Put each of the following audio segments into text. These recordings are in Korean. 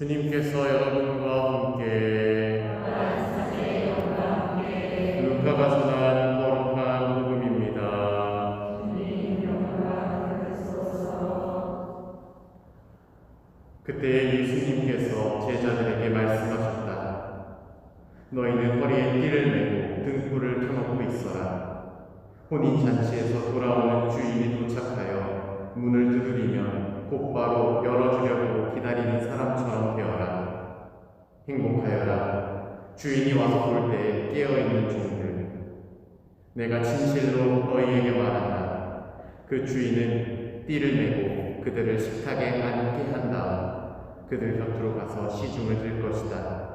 주님께서 여러분과 함께 루카가 전한 거룩한 복음입니다. 그때 예수님께서 제자들에게 말씀하셨다. 너희는 허리에 띠를 메고 등불을 켜놓고 있어라. 혼인 잔치에서 돌아오는 주인이 도착하여 문을 두드리면 곧바로 열어주려고 기다리는 사람처럼 되어라. 행복하여라. 주인이 와서 볼때 깨어있는 종들. 내가 진실로 너희에게 말한다. 그 주인은 띠를 메고 그들을 식탁에 앉게 한 다음 그들 곁으로 가서 시중을 들 것이다.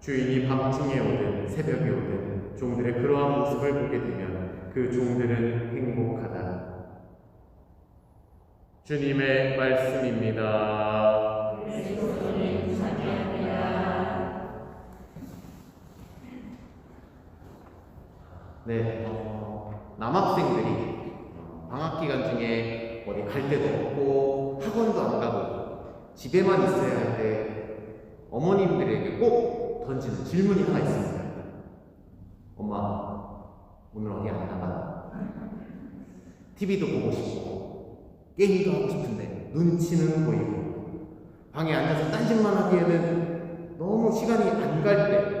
주인이 밤중에 오든 새벽에 오든 종들의 그러한 모습을 보게 되면 그 종들은 행복하다. 주님의 말씀입니다. 네, 어, 남학생들이 방학 기간 중에 어디 갈 데도 없고 학원도 안 가고 집에만 있어야 할 때 어머님들에게 꼭 던지는 질문이 하나 있습니다. 엄마, 오늘 어디 안 나가? TV도 보고 싶고 게임도 하고 싶은데 눈치는 보이고 방에 앉아서 딴짓만 하기에는 너무 시간이 안 갈 때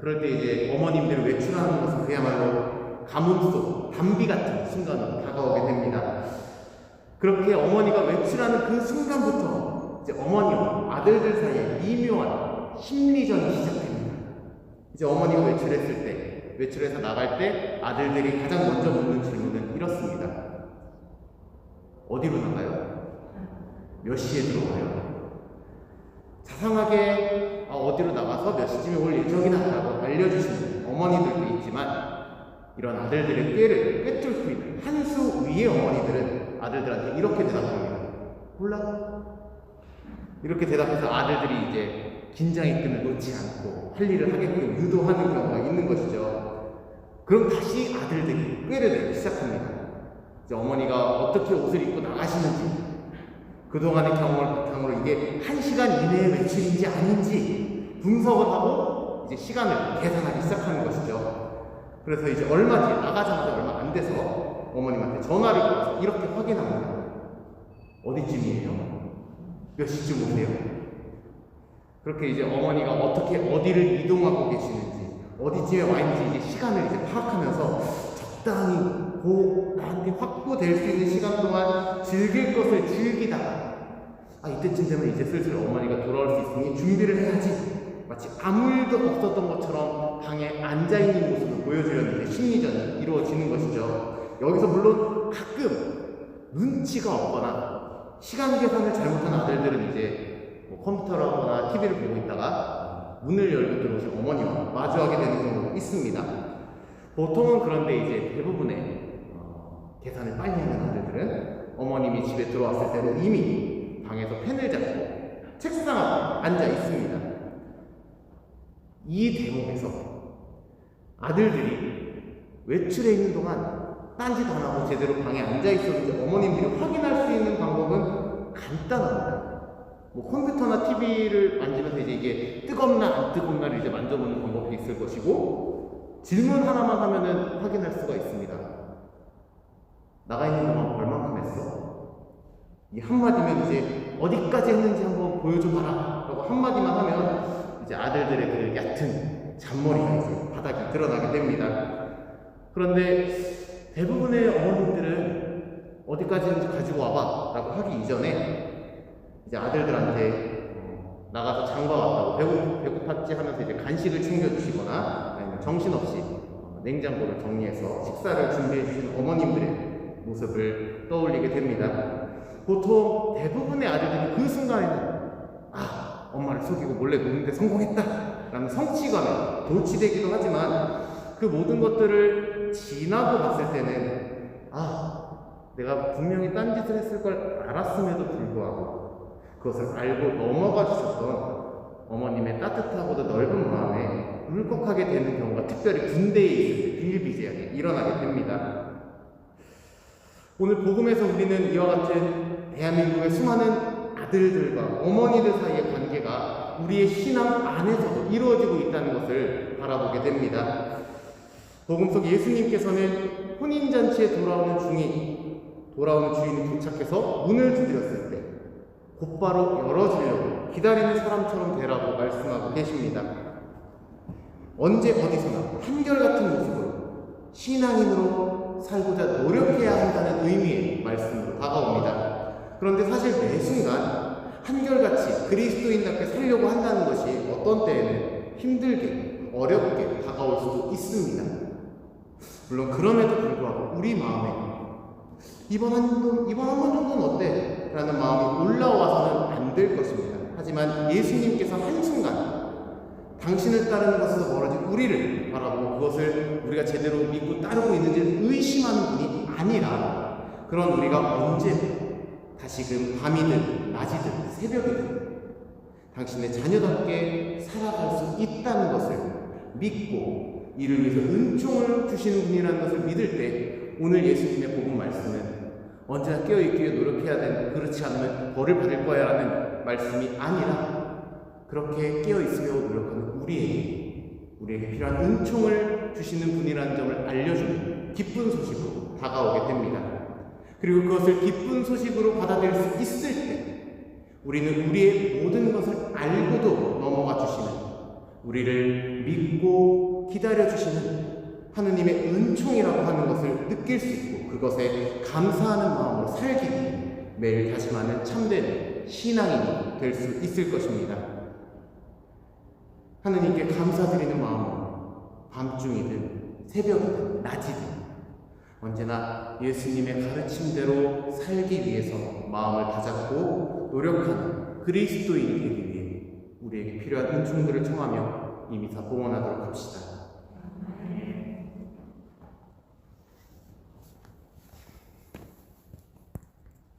그럴 때 이제 어머님들을 외출하는 것은 그야말로 가뭄 속 담비 같은 순간으로 다가오게 됩니다. 그렇게 어머니가 외출하는 그 순간부터 이제 어머니와 아들들 사이에 미묘한 심리전이 시작됩니다. 이제 어머니가 외출했을 때, 외출해서 나갈 때 아들들이 가장 먼저 묻는 질문은 이렇습니다. 어디로 나가요? 몇 시에 들어와요? 자상하게 아, 어디로 나가서 몇 시쯤에 올 예정이다라고 알려주시는 어머니들도 있지만 이런 아들들의 꾀를 꿰뚫고 있는 한 수 위의 어머니들은 아들들한테 이렇게 대답합니다. 몰라. 이렇게 대답해서 아들들이 이제 긴장의 끈을 놓지 않고 할 일을 하게끔 유도하는 경우가 있는 것이죠. 그럼 다시 아들들이 꾀를 내기 시작합니다. 이제 어머니가 어떻게 옷을 입고 나가시는지, 그동안의 경험을 바탕으로 이게 한 시간 이내의 외출인지 아닌지 분석을 하고 이제 시간을 계산하기 시작하는 것이죠. 그래서 이제 얼마 뒤에 나가자마자 얼마 안 돼서 어머님한테 전화를 걸어서 이렇게 확인합니다. 어디쯤이에요? 몇 시쯤 오세요? 그렇게 이제 어머니가 어떻게 어디를 이동하고 계시는지 어디쯤에 와 있는지 이제 시간을 이제 파악하면서 적당히 고 나한테 확보될 수 있는 시간 동안 즐길 것을 즐기다가 아 이때쯤 되면 이제 슬슬 어머니가 돌아올 수 있으니 준비를 해야지 마치 아무 일도 없었던 것처럼 방에 앉아 있는 모습을 보여주려는 심리전이 이루어지는 것이죠. 여기서 물론 가끔 눈치가 없거나 시간 계산을 잘못한 아들들은 이제 뭐 컴퓨터를 하거나 TV를 보고 있다가 문을 열고 들어오신 어머니와 마주하게 되는 경우가 있습니다. 보통은 그런데 이제 대부분의 어, 계산을 빨리 하는 아들들은 어머님이 집에 들어왔을 때는 이미 방에서 펜을 잡고 책상 앞에 앉아 있습니다. 이 대목에서 아들들이 외출해 있는 동안 딴짓 안 하고 제대로 방에 앉아 있었는지 어머님들이 확인할 수 있는 방법은 간단합니다. 뭐 컴퓨터나 TV를 만지면서 이제 이게 뜨겁나 안 뜨겁나를 이제 만져보는 방법이 있을 것이고 질문 하나만 하면은 확인할 수가 있습니다. 나가 있는 동안 얼만큼 했어? 이 한마디면 이제 어디까지 했는지 한번 보여줘 봐라 라고 한마디만 하면 이제 아들들의 그 얕은 잔머리가 이제 바닥이 드러나게 됩니다. 그런데 대부분의 어머님들은 어디까지 했는지 가지고 와봐 라고 하기 이전에 이제 아들들한테 어, 나가서 장가 왔다고 배고, 배고 팠지 하면서 이제 간식을 챙겨주시거나 정신없이 어, 냉장고를 정리해서 식사를 준비해 주시는 어머님들의 모습을 떠올리게 됩니다. 보통 대부분의 아들들이 그 순간에는 아 엄마를 속이고 몰래 노는데 성공했다 라는 성취감에 도취되기도 하지만 그 모든 것들을 지나고 봤을 때는 아 내가 분명히 딴짓을 했을 걸 알았음에도 불구하고 그것을 알고 넘어가 주셨던 어머님의 따뜻하고도 넓은 마음에 울컥하게 되는 경우가 특별히 군대에 있을 때 비일비재하게 일어나게 됩니다. 오늘 복음에서 우리는 이와 같은 대한민국의 수많은 아들들과 어머니들 사이의 관계가 우리의 신앙 안에서도 이루어지고 있다는 것을 바라보게 됩니다. 복음 속 예수님께서는 혼인잔치에 돌아오는 중이 돌아오는 주인이 도착해서 문을 두드렸을 때 곧바로 열어주려고 기다리는 사람처럼 되라고 말씀하고 계십니다. 언제 어디서나 한결같은 모습으로 신앙인으로 살고자 노력해야 한다는 의미의 말씀으로 다가옵니다. 그런데 사실 매 순간 한결같이 그리스도인답게 살려고 한다는 것이 어떤 때에는 힘들게 어렵게 다가올 수도 있습니다. 물론 그럼에도 불구하고 우리 마음에 이번 한 번, 이번 한 번 정도는 어때? 라는 마음이 올라와서는 안 될 것입니다. 하지만 예수님께서 한순간 당신을 따르는 것에서 우리를 바라보고 그것을 우리가 제대로 믿고 따르고 있는지 의심하는 분이 아니라 그런 우리가 언제 다시금 밤이든 낮이든 새벽이든 당신의 자녀답게 살아갈 수 있다는 것을 믿고 이를 위해서 은총을 주시는 분이라는 것을 믿을 때 오늘 예수님의 복음 말씀은 언제나 깨어있기에 노력해야 되는 그렇지 않으면 벌을 받을 거야 라는 말씀이 아니라 그렇게 깨어있으려고 노력하는 우리에게 우리에게 필요한 은총을 주시는 분이라는 점을 알려주는 기쁜 소식으로 다가오게 됩니다. 그리고 그것을 기쁜 소식으로 받아들일 수 있을 때 우리는 우리의 모든 것을 알고도 넘어가 주시는 우리를 믿고 기다려 주시는 하느님의 은총이라고 하는 것을 느낄 수 있고 그것에 감사하는 마음으로 살기 위해 매일 다짐하는 참된 신앙인이 될 수 있을 것입니다. 하느님께 감사드리는 마음으로 밤중이든 새벽이든 낮이든 언제나 예수님의 가르침대로 살기 위해서 마음을 다잡고 노력하는 그리스도인이 되기 위해 우리에게 필요한 은총들을 청하며 이 미사 봉헌하도록 합시다.